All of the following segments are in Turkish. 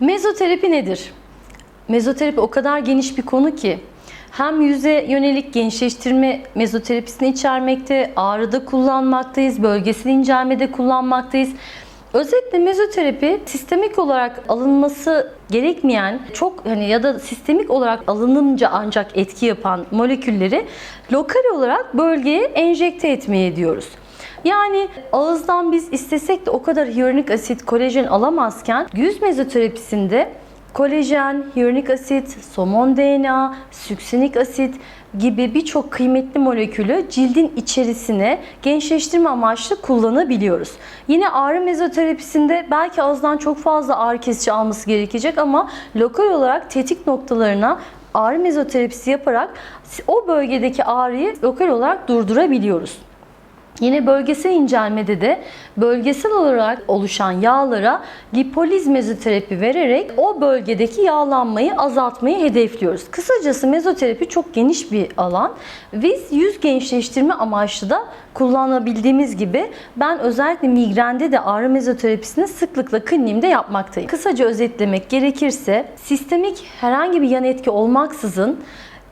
Mezoterapi nedir? Mezoterapi o kadar geniş bir konu ki hem yüze yönelik gençleştirme mezoterapisini içermekte, ağrıda kullanmaktayız, bölgesel incelmede kullanmaktayız. Özetle mezoterapi sistemik olarak alınması gerekmeyen çok hani ya da sistemik olarak alınınca ancak etki yapan molekülleri lokal olarak bölgeye enjekte etmeye diyoruz. Yani ağızdan biz istesek de o kadar hyaluronik asit, kolajen alamazken yüz mezoterapisinde kolajen, hyaluronik asit, somon DNA, süksinik asit gibi birçok kıymetli molekülü cildin içerisine gençleştirme amaçlı kullanabiliyoruz. Yine ağrı mezoterapisinde belki ağızdan çok fazla ağrı kesici alması gerekecek ama lokal olarak tetik noktalarına ağrı mezoterapisi yaparak o bölgedeki ağrıyı lokal olarak durdurabiliyoruz. Yine bölgesel incelmede de bölgesel olarak oluşan yağlara lipoliz mezoterapi vererek o bölgedeki yağlanmayı azaltmayı hedefliyoruz. Kısacası mezoterapi çok geniş bir alan. Biz yüz gençleştirme amaçlı da kullanabildiğimiz gibi ben özellikle migrende de ağrı mezoterapisini sıklıkla kliniğimde yapmaktayım. Kısaca özetlemek gerekirse sistemik herhangi bir yan etki olmaksızın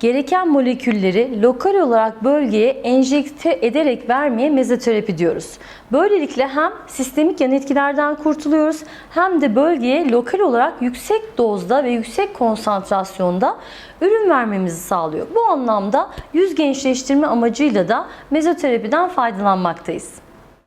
gereken molekülleri lokal olarak bölgeye enjekte ederek vermeye mezoterapi diyoruz. Böylelikle hem sistemik yan etkilerden kurtuluyoruz hem de bölgeye lokal olarak yüksek dozda ve yüksek konsantrasyonda ürün vermemizi sağlıyor. Bu anlamda yüz gençleştirme amacıyla da mezoterapiden faydalanmaktayız.